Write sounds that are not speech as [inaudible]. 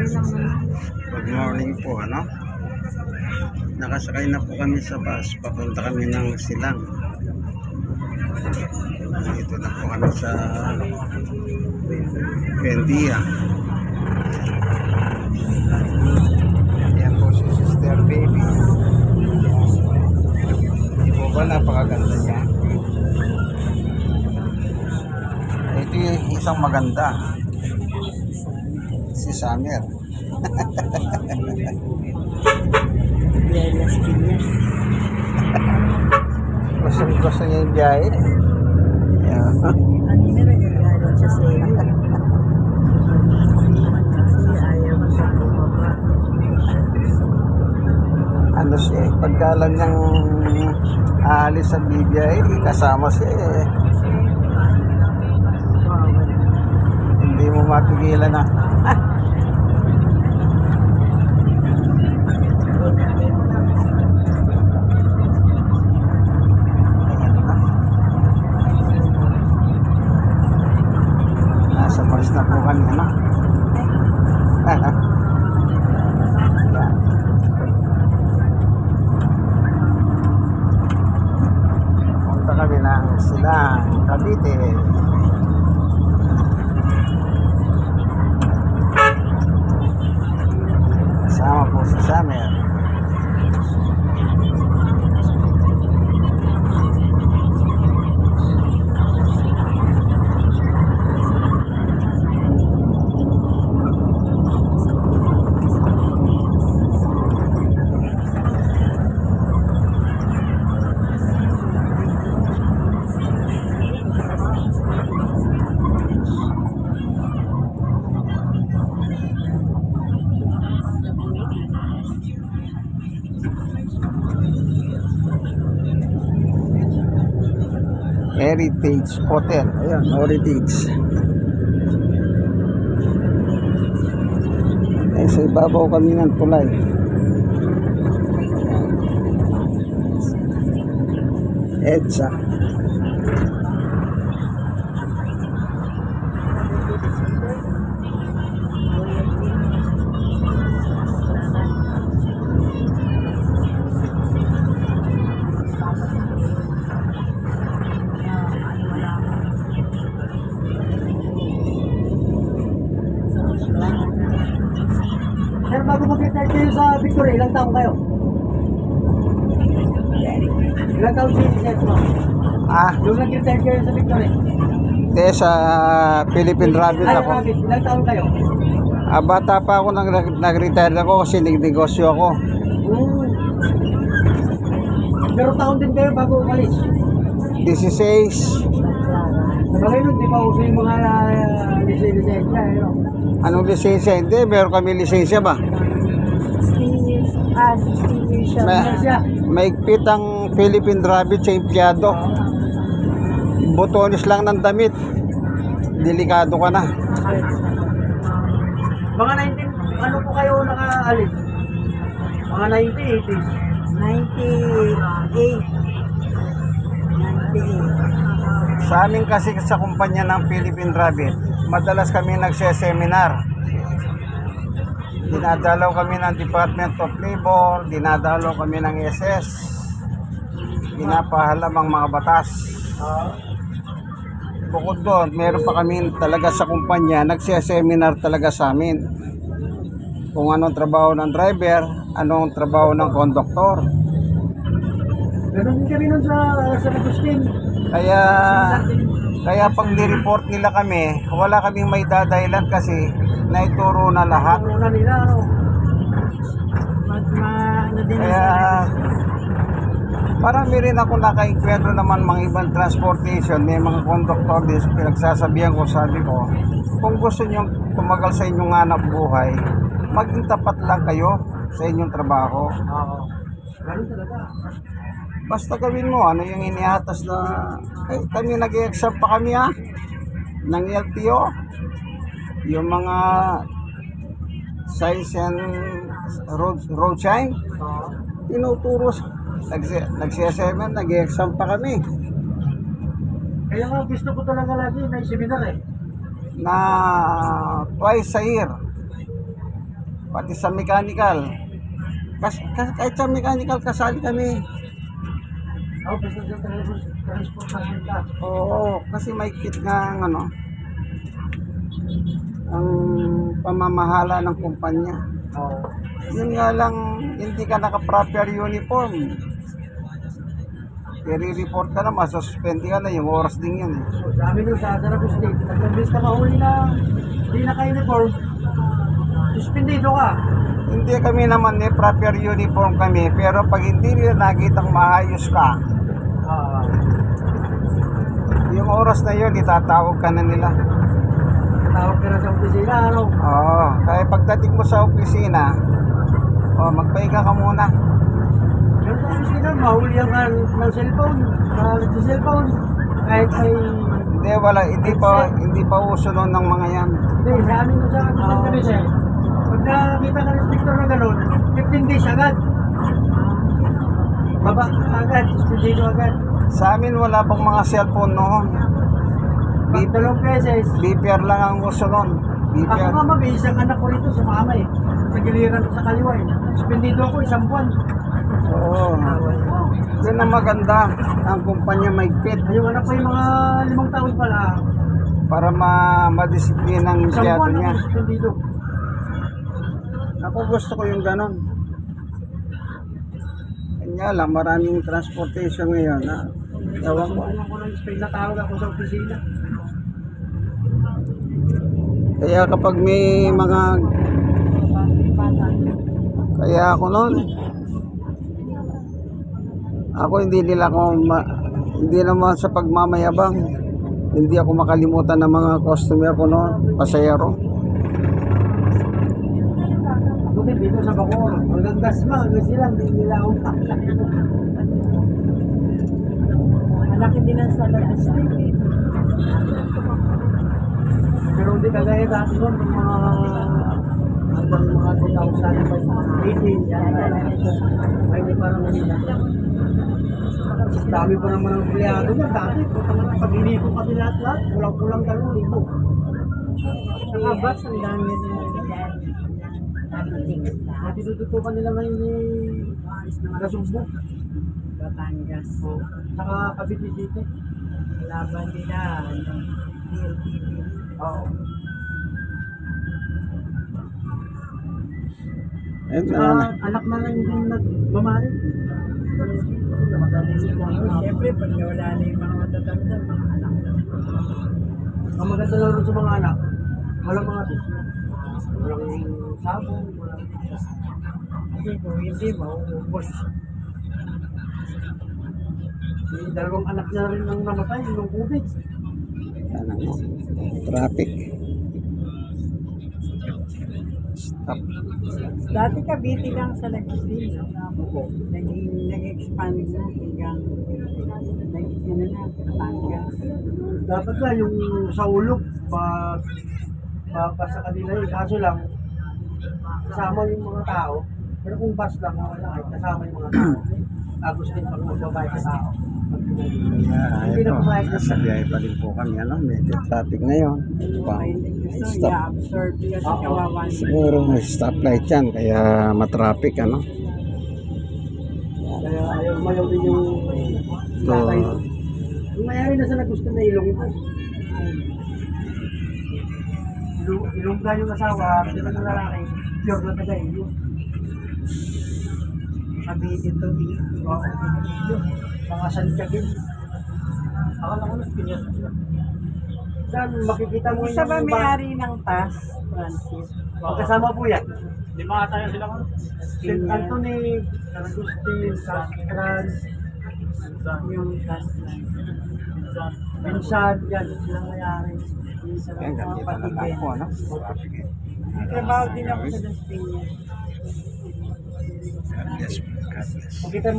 Good morning po, ano? Nakasakay na po kami sa bus. Papunta kami ng Silang. Dito na po kami sa Bendia. Yan po si Sister Baby. Di po napakaganda niya? Ito yung isang maganda. Si Summer. Biyahe Las Piñas. Gusto, gusto niya yung biyahe. Yeah. Kanina nagagalit siya sa iyo. Ano siya eh, pagka lang niyang aalis sa bibiyahe, kasama siya eh. Bawal. Hindi mo mapigilan na. [laughs] Bus na po kami, ano? Yan. [laughs] Punta kami ng Silang, Cavite. Kasama po si Summer. Heritage Hotel. Ayan, Heritage. Eh, sa ibabaw kami ng tulay. EDSA. Sir, bago mag-retire kayo sa Victoria, ilang taong kayo? Ilang taong si Sir? Ah, Yung nag-retire kayo sa Victoria? de sa Philippine Rabbit Ay, ako. Rabbit, ilang taong kayo? Ah, bata pa ako nag nag-retire ako kasi nagnegosyo ako. Hmm. Pero taon din kayo bago umalis. 16. Sabagay nun, di ba uso yung mga uh, lisensya, eh, no? Anong lisensya? Hindi, meron kami lisensya ba? 16 years. Ah, 16 years siya. May, Lisensya. maigpit ang Philippine Rabbit sa empleyado. Botones lang ng damit. Delikado ka na. Mga 19, ano po kayo nakaalis? Mga 1980s. 98. 98. Sa amin kasi sa kumpanya ng Philippine Rabbit, madalas kami nagseseminar. Dinadalaw kami ng Department of Labor, dinadalaw kami ng SS, pinapahalam ang mga batas. Bukod doon, meron pa kami talaga sa kumpanya, nagseseminar talaga sa amin. Kung anong trabaho ng driver, anong trabaho ng konduktor. Meron din kami nun sa San Agustin. Kaya kaya pag ni-report nila kami, wala kaming may dadahilan kasi naituro na lahat. Ano na nila, ano? Mag, ma, ano din Kaya marami rin ako nakainkwentro naman mga ibang transportation, may mga conductor din, pinagsasabihan ko, sabi ko, kung gusto nyo tumagal sa inyong hanap buhay, maging tapat lang kayo sa inyong trabaho. Oo. Ganun talaga. Basta gawin mo, ano yung inihatas na, eh, kami nag-exam pa kami ha, ng LTO, yung mga size and road, road sign, tinuturo, sa- nagsi- nagsiyasemen, nag-exam pa kami, Kaya nga gusto ko talaga lagi may seminar eh. na twice a year, pati sa mechanical. Kas, kas, kahit sa mechanical, kasali kami. Oh, basta sa trans- transportation ka. Oo, kasi may kit nga ang ano, ang pamamahala ng kumpanya. Oo. Yun nga lang, hindi ka naka-proper uniform. I-report ka na, masuspend ka na, yung oras din yan eh. So, sa amin nun sa Sarap State, pag ka mahuli na hindi naka-uniform, suspendido ka. Hindi kami naman eh, proper uniform kami, pero pag hindi nila nakitang maayos ka, yung oras na yun, itatawag ka na nila. tawag ka na sa opisina, ano? Oo, kaya pagdating mo sa opisina, oh, magpahinga ka muna. Pero sa opisina, mahuli ka ng cellphone, nakalit sa cellphone. Kahit ay, Hindi, wala, hindi pa, hindi pa uso noon ng mga yan. hindi, sa amin mo sa kami sir. Pag nakita ka ng inspector na gano'n, 15 days agad. Baba agad, suspendido agad. Sa amin, wala pang mga cellphone noon. Beses, BPR lang ang uso noon. Ako BPR. nga ma'am, eh, isang anak ko rito sa mama eh. Sa giliran ko sa kaliwa eh. Suspendido ako isang buwan. Oo. Yun ang maganda. Ang kumpanya may pit Yung anak ko yung mga limang taon pala. para ma madisiplina ang empleyado niya. ako. Ako gusto ko yung ganon. Kanya lang, maraming transportation ngayon. Ha? Ewan ko. Ano ko ng Spain na tawag ako sa opisina. Kaya kapag may mga... Kaya ako noon, ako hindi nila ako ma, hindi naman sa pagmamayabang. Hindi ako makalimutan ng mga customer ko noon, pasayero. Din dito sa Bacoor. Hanggang Dasma, hanggang sila, hindi nila ako Malaki din ang salary state eh. Pero hindi kagaya dati nun, yung mga hanggang mga 2018, yan, ay hindi parang Manila. Dami pa naman ang empleyado niya dati. Pag inipo kami lahat-lahat, kulang-kulang dalawang libo. Saka bus, ang dami din. At itututukan nila ngayon ni Gasumbo. Batangas. Saka Cavite City. Laban nila. ano, PLTV. Oo. Saka ano, anak na lang din nagmamahal. Siyempre, pag wala na yung mga matatanda, mga anak na. Ang maganda lang rin sa mga anak, walang mga business. Walang sabong, walang Kasi kung hindi, mauubos. May dalawang anak niya rin ang namatay nung COVID. ano, traffic. Stop. Dati Cavite lang sa Lagostin. Naging, nag-expand na hanggang naging ano na, Batangas. Dapat nga yung sa ulog, pa, pa sa kanila yun. Kaso lang, kasama yung mga tao. Pero kung bus lang, wala kahit kasama yung mga tao. [clears throat] Agustin pag magbabayad sa tao. Na ito, nasa biyahe pa rin po kami. Ano, medyo traffic ngayon. Pa, Ay, gusto, stop. Siguro may stoplight yan, kaya matraffic, ano. Kaya ayaw mayaw din yung tatay. Yung mayari na sa nagustin na ilong ito. Ilong, ilongga yung asawa, pero ng lalaki, pure na taga ilong. Cavite to be. Oo. Mga santyagin. Akala ko nas pinyas sila. Dan, makikita mo Isa ba yung may-ari ng TAS, Francis? Magkasama po yan. Lima tayo sila ko. St. Anthony, San Agustin, Castran, Yung TAS lang. Pinsan, yan, silang mayari. Yung sa Ayan, mga ganito na patibin. tayo, ano. Traffic eh. Trabaho din ako sa Las Piñas. God bless. God bless. Makita mo